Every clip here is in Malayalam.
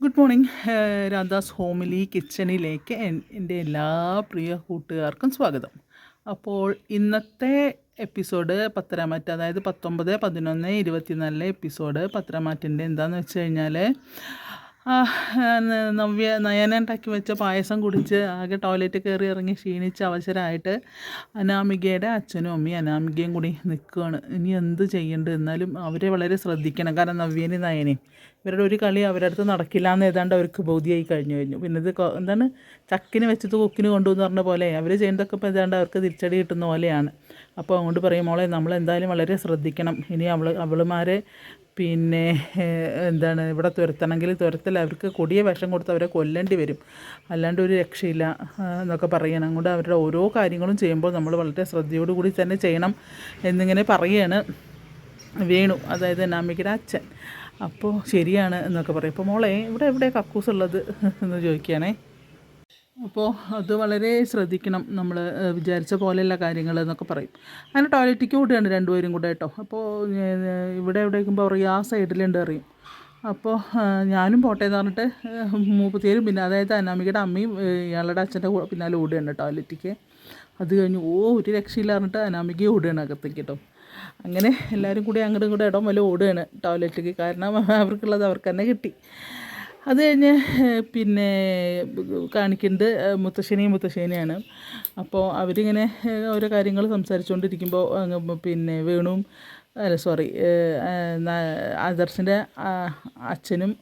ഗുഡ് മോർണിംഗ് രാധാസ് ഹോമിലി കിച്ചണിലേക്ക് എന്റെ എല്ലാ പ്രിയ കൂട്ടുകാർക്കും സ്വാഗതം. അപ്പോൾ ഇന്നത്തെ എപ്പിസോഡ് പത്തരമാറ്റ് അതായത് പത്തൊമ്പത് പതിനൊന്ന് ഇരുപത്തിനാലിലെ എപ്പിസോഡ് പത്തരമാറ്റിന്റെ എന്താണെന്ന് വെച്ച് കഴിഞ്ഞാൽ നവ്യ നയന ഉണ്ടാക്കി വെച്ച പായസം കുടിച്ച് ആകെ ടോയ്ലറ്റ് കയറി ഇറങ്ങി ക്ഷീണിച്ച അവസരമായിട്ട് അനാമികയുടെ അച്ഛനും അമ്മയും അനാമികയും കൂടി നിൽക്കുകയാണ്. ഇനി എന്ത് ചെയ്യേണ്ടത്? എന്നാലും അവരെ വളരെ ശ്രദ്ധിക്കണം. കാരണം നവ്യനും നയനയും ഇവരുടെ ഒരു കളി അവരുടെ അടുത്ത് നടക്കില്ല എന്ന് ഏതാണ്ട് അവർക്ക് ബോധ്യമായി കഴിഞ്ഞു കഴിഞ്ഞു. പിന്നെ ഇത് എന്താണ്? ചക്കിന് വെച്ചത് കൊക്കിന് കൊണ്ടുവന്ന് പറഞ്ഞ പോലെ അവർ ചെയ്യുന്നതൊക്കെ ഇപ്പോൾ ഏതാണ്ട് അവർക്ക് തിരിച്ചടി കിട്ടുന്ന പോലെയാണ്. അപ്പോൾ അതുകൊണ്ട് പറയും മോളെ നമ്മൾ എന്തായാലും വളരെ ശ്രദ്ധിക്കണം. ഇനി അവൾ അവളുമാരെ പിന്നെ എന്താണ് ഇവിടെ തുരത്തണമെങ്കിൽ തുരത്തൽ അവർക്ക് കൊടിയ വിഷം കൊടുത്ത് അവരെ കൊല്ലേണ്ടി വരും. അല്ലാണ്ട് ഒരു രക്ഷയില്ല എന്നൊക്കെ പറയണം. അതുകൊണ്ട് അവരുടെ ഓരോ കാര്യങ്ങളും ചെയ്യുമ്പോൾ നമ്മൾ വളരെ ശ്രദ്ധയോടുകൂടി തന്നെ ചെയ്യണം എന്നിങ്ങനെ പറയുകയാണ് വേണു അതായത് നാമികയുടെ അച്ഛൻ. അപ്പോൾ ശരിയാണ് എന്നൊക്കെ പറയും. അപ്പോൾ മോളെ ഇവിടെ എവിടെ കക്കൂസ് ഉള്ളത് എന്ന് ചോദിക്കുകയാണേ. അപ്പോൾ അത് വളരെ ശ്രദ്ധിക്കണം നമ്മൾ വിചാരിച്ച പോലെയല്ല കാര്യങ്ങൾ എന്നൊക്കെ പറയും. അങ്ങനെ ടോയ്ലറ്റിക്ക് ഓടുകയാണ് രണ്ടുപേരും കൂടെ കേട്ടോ. അപ്പോൾ ഇവിടെ എവിടെ ഇരിക്കുമ്പോൾ പറയും ആ സൈഡിലുണ്ട് അറിയും. അപ്പോൾ ഞാനും പോട്ടെ എന്ന് പറഞ്ഞിട്ട് മൂപ്പത്തിയേരും പിന്നെ അതായത് അനാമികയുടെ അമ്മയും ഇയാളുടെ അച്ഛന്റെ കൂടെ പിന്നാലെ ഓടുകയാണ് ടോയ്ലറ്റിക്ക് അത് കഴിഞ്ഞ് ഓ ഒരു രക്ഷയില്ല പറഞ്ഞിട്ട് അനാമിക ഓടുകയാണ് അകത്തേക്ക് കേട്ടോ. അങ്ങനെ എല്ലാവരും കൂടി അങ്ങോട്ടും ഇങ്ങോട്ടും ഇടം വല്ല ഓടുകയാണ് ടോയ്ലറ്റിലേക്ക് കാരണം അവർക്കുള്ളത് അവർക്ക് തന്നെ കിട്ടി. അത് കഴിഞ്ഞ് പിന്നെ കാണിക്കുന്നത് മുത്തശ്ശനെയും മുത്തശ്ശേനെയാണ്. അപ്പോൾ അവരിങ്ങനെ ഓരോ കാര്യങ്ങൾ സംസാരിച്ചുകൊണ്ടിരിക്കുമ്പോൾ പിന്നെ വേണുവും അല്ല സോറി ആദർശിന്റെ അച്ഛനും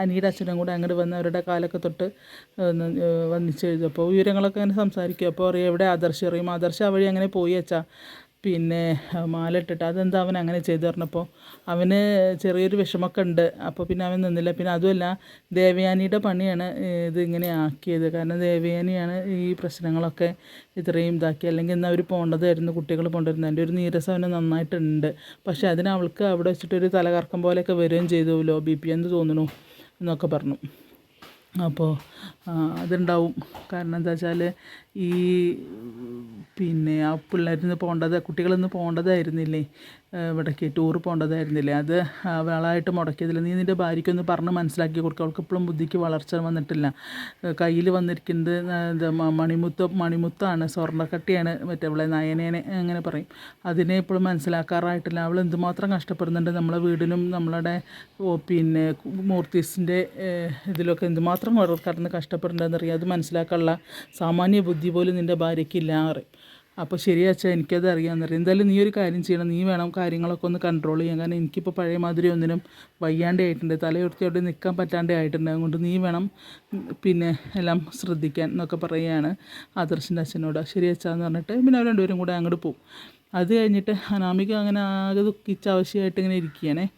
അനിയുടെ അച്ഛനും കൂടെ അങ്ങോട്ട് വന്ന് അവരുടെ കാലൊക്കെ തൊട്ട് വന്നിച്ച് എഴുതും. അപ്പോൾ വിവരങ്ങളൊക്കെ അങ്ങനെ സംസാരിക്കും. അപ്പോൾ അറിയാം എവിടെ ആദർശ് അറിയും. ആദർശ് ആ വഴി അങ്ങനെ പോയി അച്ഛാ. പിന്നെ മാല ഇട്ടിട്ട് അതെന്താ അവൻ അങ്ങനെ ചെയ്തു പറഞ്ഞപ്പോൾ അവന് ചെറിയൊരു വിഷമമൊക്കെ ഉണ്ട് അപ്പോൾ പിന്നെ അവൻ നിന്നില്ല. പിന്നെ അതുമല്ല ദേവയാനിയുടെ പണിയാണ് ഇത് ഇങ്ങനെ ആക്കിയത്. കാരണം ദേവയാനിയാണ് ഈ പ്രശ്നങ്ങളൊക്കെ ഇത്രയും ഇതാക്കി അല്ലെങ്കിൽ ഇന്ന് അവർ പോകേണ്ടതായിരുന്നു കുട്ടികൾ പോകേണ്ടിരുന്നത് എന്റെ ഒരു നീരസം അവന് നന്നായിട്ടുണ്ട്. പക്ഷേ അതിന് അവൾക്ക് അവിടെ വെച്ചിട്ടൊരു തലകറക്കം പോലെയൊക്കെ വരികയും ചെയ്തു. ലോ ബി പി എന്ന് തോന്നുന്നു എന്നൊക്കെ പറഞ്ഞു. അപ്പോൾ അതുണ്ടാവും. കാരണം എന്താ വെച്ചാൽ ഈ പിന്നെ ആ പിള്ളേരിന്ന് പോകേണ്ടത് കുട്ടികളിന്ന് പോകേണ്ടതായിരുന്നില്ലേ ഇവിടേക്ക് ടൂർ പോകേണ്ടതായിരുന്നില്ലേ അത് വളമായിട്ട് മുടക്കിയതില്ല. നീ നിന്റെ ഭാര്യയ്ക്കൊന്ന് പറഞ്ഞ് മനസ്സിലാക്കി കൊടുക്കുക അവൾക്ക് ഇപ്പോഴും ബുദ്ധിക്ക് വളർച്ച വന്നിട്ടില്ല. കയ്യിൽ വന്നിരിക്കുന്നത് എന്താ മണിമുത്ത് മണിമുത്താണ് സ്വർണക്കട്ടിയാണ് മറ്റേ അവളെ നയനേനെ അങ്ങനെ പറയും. അതിനെ ഇപ്പോഴും മനസ്സിലാക്കാറായിട്ടില്ല. അവൾ എന്തുമാത്രം കഷ്ടപ്പെടുന്നുണ്ട് നമ്മളെ വീടിനും നമ്മളുടെ പിന്നെ മൂർത്തീസിന്റെ ഇതിലൊക്കെ എന്തുമാത്രം കടന്ന് കടന്ന് കഷ്ടപ്പെടുന്നുണ്ടെന്നറിയാം അത് മനസ്സിലാക്കാനുള്ള സാമാന്യ ബുദ്ധി പോലും നിന്റെ ഭാര്യയ്ക്കില്ല പറയും. അപ്പോൾ ശരി അച്ഛാ എനിക്കത് അറിയാമെന്നറിയാം. എന്തായാലും നീ ഒരു കാര്യം ചെയ്യണം. നീ വേണം കാര്യങ്ങളൊക്കെ ഒന്ന് കൺട്രോൾ ചെയ്യാൻ. കാരണം എനിക്കിപ്പോൾ പഴയ മാതിരി ഒന്നിനും വയ്യാണ്ടേ ആയിട്ടുണ്ട്. തലയുർത്തി അവിടെ നിൽക്കാൻ പറ്റാണ്ടേ ആയിട്ടുണ്ട്. അതുകൊണ്ട് നീ വേണം പിന്നെ എല്ലാം ശ്രദ്ധിക്കാൻ എന്നൊക്കെ പറയുകയാണ് ആദർശിന്റെ അച്ഛനോട്. ശരി പറഞ്ഞിട്ട് പിന്നെ അവർ രണ്ടുപേരും കൂടെ അങ്ങോട്ട് പോകും അത് കഴിഞ്ഞിട്ട് അനാമിക അങ്ങനെ ആകെ ദുഃഖിച്ച് ആവശ്യമായിട്ട് ഇങ്ങനെ ഇരിക്കുകയാണേ.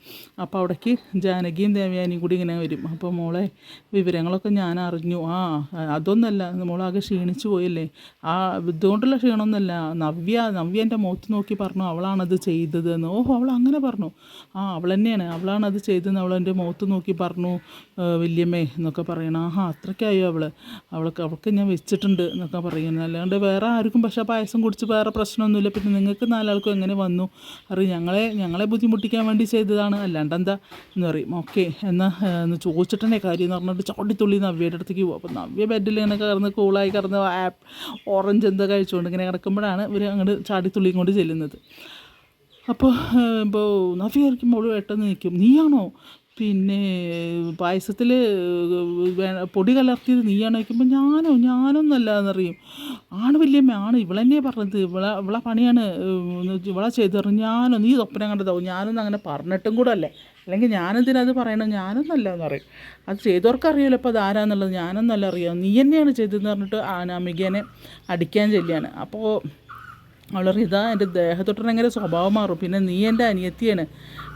അപ്പോൾ അവിടേക്ക് ജാനകിയും ദേവയാനിയും കൂടി ഇങ്ങനെ വരും. അപ്പോൾ മോളെ വിവരങ്ങളൊക്കെ ഞാൻ അറിഞ്ഞു. ആ അതൊന്നല്ല മോളാകെ ക്ഷീണിച്ചു പോയല്ലേ? ആ ഇതുകൊണ്ടുള്ള ക്ഷീണമൊന്നുമല്ല. നവ്യ നവ്യ എന്റെ മുഖത്ത് നോക്കി പറഞ്ഞു അവളാണത് ചെയ്തത് എന്ന്. ഓഹോ അവൾ അങ്ങനെ പറഞ്ഞു. ആ അവൾ തന്നെയാണ്. അവളാണത് ചെയ്തതെന്ന് അവൾ എന്റെ മുഖത്ത് നോക്കി പറഞ്ഞു. "ഏ, വല്യമ്മേ എന്നൊക്കെ പറയണം. ആഹാ അത്രയ്ക്കായോ അവൾ അവൾക്ക് അവൾക്ക് ഞാൻ വെച്ചിട്ടുണ്ട് എന്നൊക്കെ പറയുന്നത് അല്ലാണ്ട് വേറെ ആർക്കും പക്ഷേ പായസം കുടിച്ച് വേറെ പ്രശ്നമൊന്നുമില്ല. പിന്നെ നിങ്ങൾക്ക് നാലാൾക്കും എങ്ങനെ വന്നു? അറി ഞങ്ങളെ ഞങ്ങളെ ബുദ്ധിമുട്ടിക്കാൻ വേണ്ടി ചെയ്തതാണ്. അല്ലാണ്ട് എന്താ? എന്ന് പറയും. ഓക്കെ എന്നാൽ എന്ന് കാര്യം എന്ന് പറഞ്ഞിട്ട് ചാടിത്തുള്ളി നവ്യയുടെ അടുത്തേക്ക് പോകും അപ്പോൾ നവ്യ ബെഡിൽ ഇങ്ങനെ കയറുന്ന കൂളായി കിടന്ന് ആപ്പ് ഓറഞ്ച് എന്താ കഴിച്ചുകൊണ്ട് ഇങ്ങനെ കിടക്കുമ്പോഴാണ് ഇവർ അങ്ങോട്ട് ചാടിത്തുള്ളിയും കൊണ്ട് ചെല്ലുന്നത്. അപ്പോൾ ഇപ്പോൾ നഫി ആയിരിക്കും മോൾ പെട്ടെന്ന് നിൽക്കും നീയാണോ? പിന്നെ പായസത്തിൽ പൊടി കലർത്തിയത് നീയാണ് വയ്ക്കുമ്പോൾ ഞാനോ ഞാനൊന്നല്ല എന്നറിയും ആണ് വല്യമ്മ ആണ്. ഇവളെന്നെയാണ് പറഞ്ഞത്. ഇവളെ ഇവളെ പണിയാണ് ഇവളെ ചെയ്തു പറഞ്ഞു ഞാനോ നീ സ്വപ്നം കണ്ടതാവും ഞാനൊന്നും അങ്ങനെ പറഞ്ഞിട്ടും കൂടെ അല്ലേ അല്ലെങ്കിൽ ഞാനെന്തിനാ അത് പറയണം ഞാനൊന്നല്ല എന്ന് പറയും അത് ചെയ്തവർക്ക് അറിയാമല്ലോ അപ്പോൾ അത് ആരാന്നുള്ളത് ഞാനൊന്നല്ല അറിയാം. നീ തന്നെയാണ് ചെയ്തതെന്ന് പറഞ്ഞിട്ട് ആനാമികേനെ അടിക്കാൻ ചെല്ലിയാണ്. അപ്പോൾ അവളറി ഇതാ എന്റെ ദേഹത്തൊട്ടിനെങ്ങനെ സ്വഭാവം മാറും. പിന്നെ നീ എന്റെ അനിയത്തിയാണ്.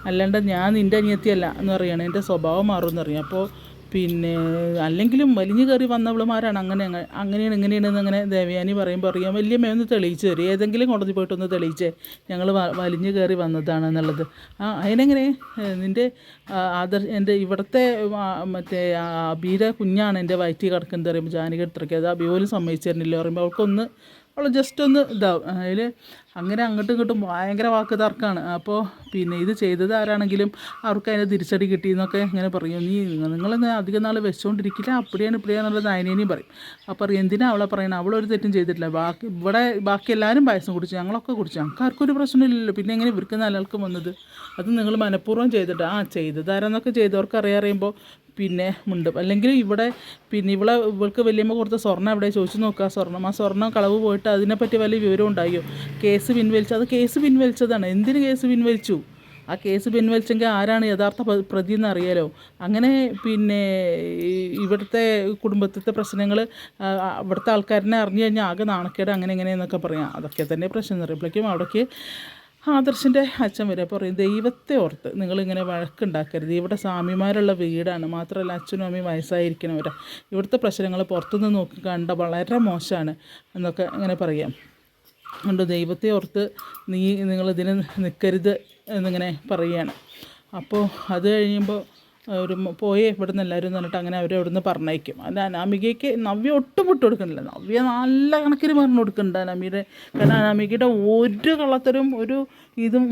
അല്ലാണ്ട് ഞാൻ നിന്റെ അനിയത്തിയല്ല എന്ന് പറയണം. എന്റെ സ്വഭാവം മാറും എന്നറിയാം അപ്പോൾ പിന്നെ അല്ലെങ്കിലും വലിഞ്ഞു കയറി വന്നവളുമാരാണ്. അങ്ങനെ അങ്ങ- അങ്ങനെയാണ് ഇങ്ങനെയാണെന്ന് അങ്ങനെ ദേവയാനി പറയുമ്പോൾ അറിയാം. വലിയമ്മ ഒന്ന് തെളിയിച്ചു തരും. ഏതെങ്കിലും കോടതി പോയിട്ടൊന്ന് തെളിയിച്ചേ ഞങ്ങൾ വലിഞ്ഞു കയറി വന്നതാണ് എന്നുള്ളത്. ആ അതിനെങ്ങനെ? നിന്റെ ആദർശ ആദർ എന്റെ ഇവിടുത്തെ മറ്റേ അബീര കുഞ്ഞാണ് എന്റെ വയറ്റി കിടക്കുന്നത് പറയുമ്പോൾ ജാനകി എടുത്തിറക്കിയത് അത് അബി പോലും സമ്മതിച്ചു തരുന്നില്ല പറയുമ്പോൾ അവൾക്കൊന്ന് അവൾ ജസ്റ്റ് ഒന്ന് ഇതാവും. അതിൽ അങ്ങനെ അങ്ങോട്ടും ഇങ്ങോട്ടും ഭയങ്കര വാക്ക് തർക്കമാണ് അപ്പോൾ പിന്നെ ഇത് ചെയ്തത് ആരാണെങ്കിലും അവർക്ക് അതിനെ തിരിച്ചടി കിട്ടിയെന്നൊക്കെ ഇങ്ങനെ പറയും. നീ നിങ്ങളെന്ന് അധികം നാൾ വെച്ചുകൊണ്ടിരിക്കില്ല അപ്പടിയാണ് ഇപ്പടിയാന്നുള്ളത് നയനേനെയും പറയും. അപ്പോൾ പറയും എന്തിനാ അവളെ പറയണത് അവളൊരു തെറ്റും ചെയ്തിട്ടില്ല. ബാക്കി ഇവിടെ ബാക്കി എല്ലാവരും പായസം കുടിച്ചു ഞങ്ങളൊക്കെ കുടിച്ചു. ഞങ്ങൾക്ക് ആർക്കും ഒരു പ്രശ്നമില്ലല്ലോ. പിന്നെ എങ്ങനെ ഇവർക്ക് നാലാൾക്കും വന്നത്? അത് നിങ്ങൾ മനഃപൂർവം ചെയ്തിട്ട് ആ ചെയ്തതാരെന്നൊക്കെ ചെയ്തവർക്ക് അറിയാറിയുമ്പോൾ പിന്നെ മുണ്ടും. അല്ലെങ്കിൽ ഇവിടെ പിന്നെ ഇവിടെ ഇവൾക്ക് വലിയമ്മ കൊടുത്ത സ്വർണം അവിടെ ചോദിച്ചു നോക്കുക സ്വർണം ആ സ്വർണം കളവ് പോയിട്ട് അതിനെപ്പറ്റി വലിയ വിവരം ഉണ്ടായോ കേസ് പിൻവലിച്ചു അത് കേസ് പിൻവലിച്ചതാണ്. എന്തിന് കേസ് പിൻവലിച്ചു? ആ കേസ് പിൻവലിച്ചെങ്കിൽ ആരാണ് യഥാർത്ഥ പ്ര- പ്രതി എന്ന് അറിയാലോ. അങ്ങനെ പിന്നെ ഇവിടുത്തെ കുടുംബത്തിലത്തെ പ്രശ്നങ്ങൾ ഇവിടുത്തെ ആൾക്കാരനെ അറിഞ്ഞു കഴിഞ്ഞാൽ ആകെ നാണക്കേട് അങ്ങനെ ഇങ്ങനെയെന്നൊക്കെ പറയാം. അതൊക്കെ തന്നെ പ്രശ്നം എന്ന് പറയുമ്പോഴേക്കും അവിടേക്ക് ആദർശിന്റെ അച്ഛൻ വരെ പറയും ദൈവത്തെ ഓർത്ത് നിങ്ങളിങ്ങനെ വഴക്കുണ്ടാക്കരുത്. ഇവിടെ സ്വാമിമാരുള്ള വീടാണ്. മാത്രമല്ല അച്ഛനും അമ്മയും വയസ്സായിരിക്കണവരാ. ഇവിടുത്തെ പ്രശ്നങ്ങൾ പുറത്തുനിന്ന് നോക്കി കണ്ട വളരെ മോശമാണ് എന്നൊക്കെ അങ്ങനെ പറയാം. അതുകൊണ്ട് ദൈവത്തെ ഓർത്ത് നീ നിങ്ങളിതിന് നിൽക്കരുത് എന്നിങ്ങനെ പറയുകയാണ്. അപ്പോൾ അത് കഴിയുമ്പോൾ ഒരു പോയേ ഇവിടെ നിന്ന് എല്ലാവരും എന്ന് അങ്ങനെ അവരെ അവിടെ നിന്ന് പറഞ്ഞയക്കും. അത് അനാമികയ്ക്ക് നവ്യ ഒട്ടും വിട്ടു കൊടുക്കുന്നില്ല. നവ്യ നല്ല കണക്കിന് പറഞ്ഞു കൊടുക്കുന്നുണ്ട് അനാമിയുടെ. കാരണം അനാമികയുടെ ഒരു കള്ളത്തരും ഒരു ഇതും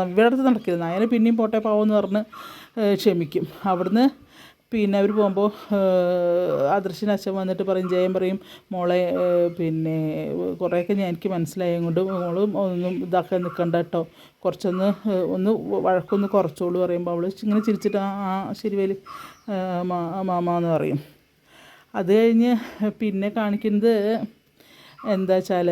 നവ്യയുടെ അടുത്ത് നടക്കരുത്. നായനെ പിന്നെയും പോട്ടെ പാവം എന്ന് പറഞ്ഞ് ക്ഷമിക്കും. അവിടുന്ന് പിന്നെ അവർ പോകുമ്പോൾ അദർശന അച്ഛൻ വന്നിട്ട് പറയും ജയം പറയും മോളെ പിന്നെ കുറേയൊക്കെ ഞാൻ എനിക്ക് മനസ്സിലായത് കൊണ്ട് മോൾ ഒന്നും ഇതാക്കാൻ നിൽക്കണ്ട കേട്ടോ കുറച്ചൊന്ന് ഒന്ന് വഴക്കൊന്ന് കുറച്ചോളൂ പറയുമ്പോൾ അവൾ ഇങ്ങനെ ചിരിച്ചിട്ട് ആ ആ ശരി വേലി മാമ എന്ന് പറയും. അത് കഴിഞ്ഞ് പിന്നെ കാണിക്കുന്നത് എന്താ വെച്ചാൽ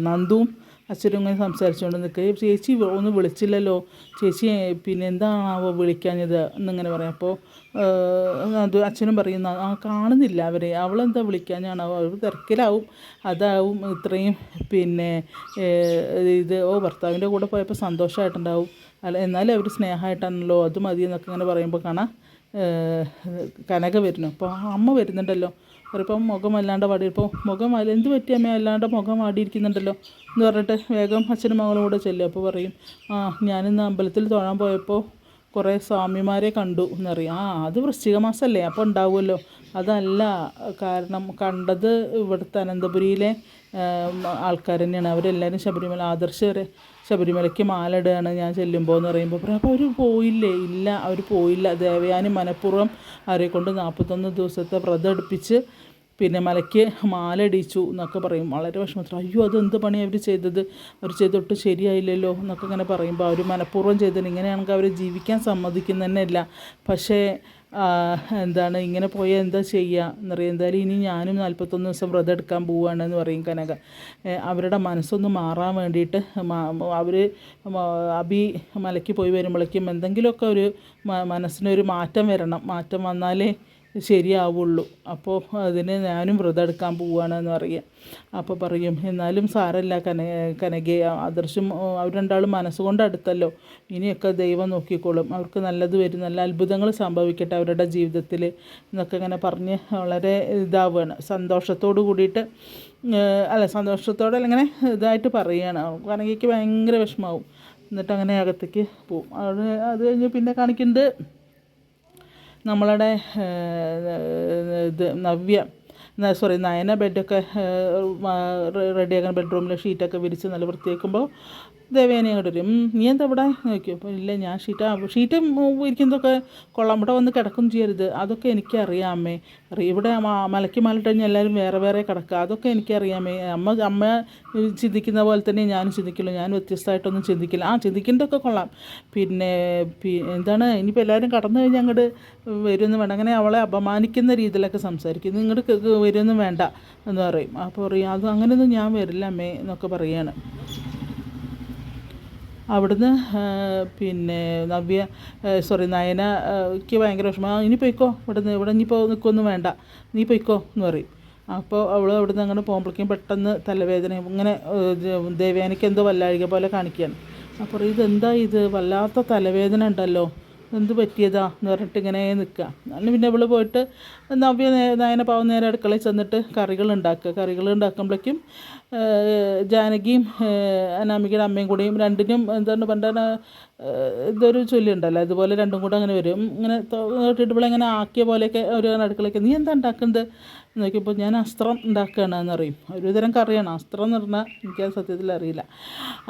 നന്ദുവും അച്ഛനും ഇങ്ങനെ സംസാരിച്ചുകൊണ്ട് നിൽക്കുക ചേച്ചി ഒന്ന് വിളിച്ചില്ലല്ലോ. ചേച്ചി പിന്നെ എന്താണാവോ വിളിക്കാഞ്ഞത്? എന്നിങ്ങനെ പറയും. അപ്പോൾ അത് അച്ഛനും പറയുന്ന ആ കാണുന്നില്ല അവരെ. അവളെന്താ വിളിക്കാഞ്ഞാണാവോ? അവർ തിരക്കിലാവും. അതാവും ഇത്രയും പിന്നെ ഇത് ഓ ഭർത്താവിന്റെ കൂടെ പോയപ്പോൾ സന്തോഷമായിട്ടുണ്ടാവും അല്ല എന്നാലും അവർ സ്നേഹമായിട്ടാണല്ലോ. അത് മതി എന്നൊക്കെ ഇങ്ങനെ പറയുമ്പോൾ കാണാം കനക വരുന്നു. അപ്പോൾ അമ്മ വരുന്നുണ്ടല്ലോ. അവരിപ്പം മുഖം അല്ലാണ്ട് വാടി. ഇപ്പോൾ മുഖം അല്ല എന്ത് പറ്റി അമ്മ? അല്ലാണ്ട് മുഖം വാടിയിരിക്കുന്നുണ്ടല്ലോ എന്ന് പറഞ്ഞിട്ട് വേഗം അച്ഛനും മകളും കൂടെ ചെല്ലും. അപ്പോൾ പറയും ആ ഞാനിന്ന് അമ്പലത്തിൽ തൊഴാൻ പോയപ്പോൾ കുറേ സ്വാമിമാരെ കണ്ടു എന്നറിയാം ആ അത് വൃശ്ചിക മാസമല്ലേ? അപ്പോൾ ഉണ്ടാവുമല്ലോ. അതല്ല കാരണം കണ്ടത് ഇവിടുത്തെ അനന്തപുരിയിലെ ആൾക്കാർ തന്നെയാണ്. അവരെല്ലാവരും ശബരിമല ആദർശ് വരെ ശബരിമലയ്ക്ക് മാലയിടുകയാണ് ഞാൻ ചെല്ലുമ്പോൾ എന്ന് പറയുമ്പോൾ പറയും അപ്പോൾ അവർ പോയില്ലേ? ഇല്ല അവർ പോയില്ല. ദേവയാനി മനഃപൂർവം അവരെ കൊണ്ട് നാൽപ്പത്തൊന്ന് ദിവസത്തെ വ്രതം എടുപ്പിച്ച് പിന്നെ മലയ്ക്ക് മാലടിച്ചു എന്നൊക്കെ പറയും. വളരെ വിഷമത്തിൽ അയ്യോ അത് എന്ത് പണി അവർ ചെയ്തത് അവർ ചെയ്തൊട്ട് ശരിയായില്ലല്ലോ? എന്നൊക്കെ ഇങ്ങനെ പറയുമ്പോൾ അവർ മനഃപൂർവം ചെയ്തത്. ഇങ്ങനെയാണെങ്കിൽ അവർ ജീവിക്കാൻ സമ്മതിക്കുന്നതന്നെ ഇല്ല പക്ഷേ എന്താണ് ഇങ്ങനെ പോയാൽ എന്താ ചെയ്യുക എന്നറിയാം. എന്തായാലും ഇനി ഞാനും നാൽപ്പത്തൊന്ന് ദിവസം വ്രതം എടുക്കാൻ പോവുകയാണെന്ന് പറയും കനക. അവരുടെ മനസ്സൊന്ന് മാറാൻ വേണ്ടിയിട്ട് അവർ അബി മലയ്ക്ക് പോയി വരുമ്പോഴേക്കും എന്തെങ്കിലുമൊക്കെ ഒരു മനസ്സിനൊരു മാറ്റം വരണം. മാറ്റം വന്നാലേ ശരിയാവുള്ളൂ. അപ്പോൾ അതിന് ഞാനും വ്രതം എടുക്കാൻ പോവുകയാണെന്ന് പറയും അപ്പോൾ പറയും എന്നാലും സാരമില്ല കന കനകെ ആദർശം അവർ രണ്ടാളും മനസ്സുകൊണ്ട് അടുത്തല്ലോ. ഇനിയൊക്കെ ദൈവം നോക്കിക്കോളും. അവർക്ക് നല്ലത് വരും. നല്ല അത്ഭുതങ്ങൾ സംഭവിക്കട്ടെ അവരുടെ ജീവിതത്തിൽ. എന്നൊക്കെ ഇങ്ങനെ പറഞ്ഞ് വളരെ ഇതാവുകയാണ്. സന്തോഷത്തോട് കൂടിയിട്ട് അല്ല സന്തോഷത്തോടെ ഇങ്ങനെ ഇതായിട്ട് പറയുകയാണ്. കനകയ്ക്ക് ഭയങ്കര വിഷമാവും എന്നിട്ട് അങ്ങനെ അകത്തേക്ക് പോവും. അവിടെ അത് കഴിഞ്ഞ് പിന്നെ കാണിക്കുന്നത് നമ്മളുടെ ഇത് നവ്യ സോറി നയന ബെഡൊക്കെ റെഡിയാക്കാൻ ബെഡ്റൂമിൽ ഷീറ്റൊക്കെ വിരിച്ച് നല്ല വൃത്തിയാക്കുമ്പോൾ ദേവേനെ അങ്ങോട്ട് വരും നീ എന്താ ഇവിടെ? നോക്കി അപ്പോൾ ഇല്ല ഞാൻ ഷീറ്റ് ഷീറ്റ് ഇരിക്കുന്നതൊക്കെ കൊള്ളാം. ഇവിടെ വന്ന് കിടക്കും ചെയ്യരുത്. അതൊക്കെ എനിക്കറിയാം അമ്മേ. അറിയാം ഇവിടെ മലയ്ക്ക് മലട്ട് കഴിഞ്ഞാൽ എല്ലാവരും വേറെ വേറെ കിടക്കുക. അതൊക്കെ എനിക്കറിയാമേ അമ്മ. അമ്മ ചിന്തിക്കുന്ന പോലെ തന്നെ ഞാനും ചിന്തിക്കില്ല. ഞാൻ വ്യത്യസ്തമായിട്ടൊന്നും ചിന്തിക്കില്ല. ആ ചിന്തിക്കുന്നതൊക്കെ കൊള്ളാം. പിന്നെ എന്താണ്? ഇനിയിപ്പോൾ എല്ലാവരും കടന്നു കഴിഞ്ഞാൽ അങ്ങോട്ട് വരുമെന്ന് വേണ്ട. അങ്ങനെ അവളെ അപമാനിക്കുന്ന രീതിയിലൊക്കെ സംസാരിക്കും. ഇങ്ങോട്ട് വരുമെന്നും വേണ്ട എന്ന് പറയും. അപ്പോൾ പറയും അത് അങ്ങനെയൊന്നും ഞാൻ വരില്ല അമ്മേ എന്നൊക്കെ പറയാണ്. അവിടുന്ന് പിന്നെ നവ്യ സോറി നയനയ്ക്ക് ഭയങ്കര വിഷമം. "ആ, ഇനി പൊയ്ക്കോ ഇവിടുന്ന് ഇവിടെ ഇനിയിപ്പോൾ നിൽക്കൊന്നും വേണ്ട. നീ പൊയ്ക്കോ എന്ന് പറയും. അപ്പോൾ അവൾ അവിടുന്ന് അങ്ങനെ പോകുമ്പോഴേക്കും പെട്ടെന്ന് തലവേദന ഇങ്ങനെ ദേവയാനിക്ക് എന്തോ വല്ലാഴിക പോലെ കാണിക്കുകയാണ് അപ്പോൾ ഇതെന്താ ഇത്? വല്ലാത്ത തലവേദന ഉണ്ടല്ലോ. എന്ത് പറ്റിയതാ? എന്ന് പറഞ്ഞിട്ട് ഇങ്ങനെ നിൽക്കുക അങ്ങനെ പിന്നെ അവൾ പോയിട്ട് നവ്യ നയന പാവം നേരെ അടുക്കളയിൽ ചെന്നിട്ട് കറികൾ ഉണ്ടാക്കുക. കറികൾ ഉണ്ടാക്കുമ്പോഴേക്കും ജാനകിയും അനാമികയുടെ അമ്മയും കൂടിയും രണ്ടിനും എന്താണ് പണ്ടാണ് ഇതൊരു ചൊല്ലുണ്ടല്ലോ. ഇതുപോലെ രണ്ടും കൂടെ അങ്ങനെ വരും. ഇങ്ങനെ കേട്ടിട്ട് ഇവിടെ ഇങ്ങനെ ആക്കിയ പോലെയൊക്കെ ഒരു അടുക്കളയ്ക്ക് നീ എന്താ ഉണ്ടാക്കുന്നത് നോക്കിയപ്പോൾ ഞാൻ അസ്ത്രം ഉണ്ടാക്കുകയാണ് പറയും. ഒരുതരം കറിയാണ്. അസ്ത്രം എന്ന് പറഞ്ഞാൽ എനിക്ക് സത്യത്തിൽ അറിയില്ല.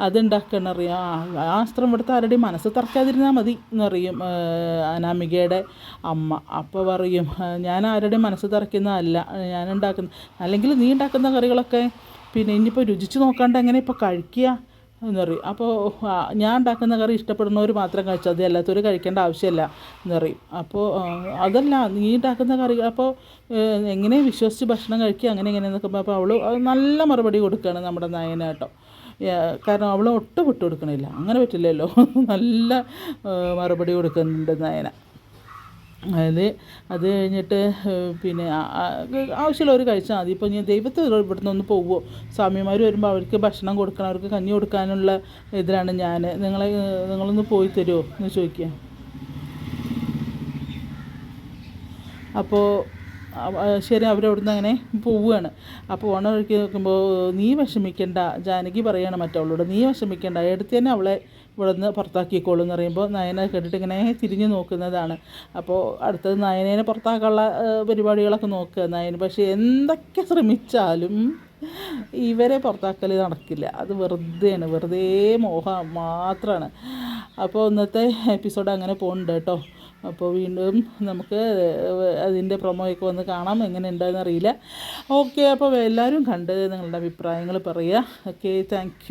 അത് ഉണ്ടാക്കുകയാണ് അറിയാം ആ ആ അസ്ത്രം ഇവിടുത്തെ ആരുടെയും മനസ്സ് തറക്കാതിരുന്നാൽ മതി എന്നറിയും അനാമികയുടെ അമ്മ. അപ്പോൾ പറയും ഞാൻ ആരുടെയും മനസ്സ് തറയ്ക്കുന്നതല്ല ഞാൻ ഉണ്ടാക്കുന്ന അല്ലെങ്കിൽ നീ ഉണ്ടാക്കുന്ന കറികളൊക്കെ പിന്നെ ഇനിയിപ്പോൾ രുചിച്ച് നോക്കാണ്ട് എങ്ങനെ ഇപ്പോൾ കഴിക്കുക എന്ന് പറയും അപ്പോൾ ഞാൻ ഉണ്ടാക്കുന്ന കറി ഇഷ്ടപ്പെടുന്നവർ മാത്രം കഴിച്ചാൽ മതി. അല്ലാത്തവർ കഴിക്കേണ്ട ആവശ്യമില്ല എന്ന് പറയും അപ്പോൾ അതല്ല നീ ഉണ്ടാക്കുന്ന കറി അപ്പോൾ എങ്ങനെ വിശ്വസിച്ച് ഭക്ഷണം കഴിക്കുക അങ്ങനെ ഇങ്ങനെ എന്നൊക്കെ അപ്പോൾ അവൾ നല്ല മറുപടി കൊടുക്കുകയാണ് നമ്മുടെ നയന കേട്ടോ. കാരണം അവൾ ഒട്ടും വിട്ടു കൊടുക്കണില്ല അങ്ങനെ പറ്റില്ലല്ലോ. നല്ല മറുപടി കൊടുക്കുന്നുണ്ട് നയന. അതിൽ അത് കഴിഞ്ഞിട്ട് പിന്നെ ആവശ്യമുള്ളവർ കഴിച്ചാൽ മതി. ഇപ്പോൾ ഞാൻ ദൈവത്തെ ഇവിടുന്ന് ഒന്ന് പോവുമോ സ്വാമിമാർ വരുമ്പോൾ അവർക്ക് ഭക്ഷണം കൊടുക്കണം അവർക്ക് കഞ്ഞി കൊടുക്കാനുള്ള ഇതിലാണ് ഞാൻ നിങ്ങളെ നിങ്ങളൊന്ന് പോയി തരുമോ എന്ന് ചോദിക്കുക അപ്പോൾ ശരി അവരവിടുന്ന് അങ്ങനെ പോവുകയാണ്. അപ്പോൾ ഓണം ഒഴുക്കി നോക്കുമ്പോൾ നീ വിഷമിക്കേണ്ട ജാനകി പറയുകയാണ് മറ്റവളോട് നീ വിഷമിക്കേണ്ട എടുത്ത് തന്നെ അവളെ ഇവിടെ നിന്ന് പുറത്താക്കിക്കോളും എന്ന് പറയുമ്പോൾ നയനെ കേട്ടിട്ട് ഇങ്ങനെ തിരിഞ്ഞു നോക്കുന്നതാണ്. അപ്പോൾ അടുത്തത് നയനേനെ പുറത്താക്കാനുള്ള പരിപാടികളൊക്കെ നോക്കുക നയന് പക്ഷേ എന്തൊക്കെ ശ്രമിച്ചാലും ഇവരെ പുറത്താക്കൽ നടക്കില്ല. അത് വെറുതെയാണ് വെറുതെ മോഹം മാത്രമാണ് അപ്പോൾ ഇന്നത്തെ എപ്പിസോഡ് അങ്ങനെ പോകുന്നുണ്ട് കേട്ടോ. അപ്പോൾ വീണ്ടും നമുക്ക് അതിന്റെ പ്രൊമോയൊക്കെ വന്ന് കാണാം. എങ്ങനെ ഉണ്ടെന്ന് അറിയില്ല. ഓക്കെ അപ്പോൾ എല്ലാവരും കണ്ട് നിങ്ങളുടെ അഭിപ്രായങ്ങൾ പറയുക. Okay thank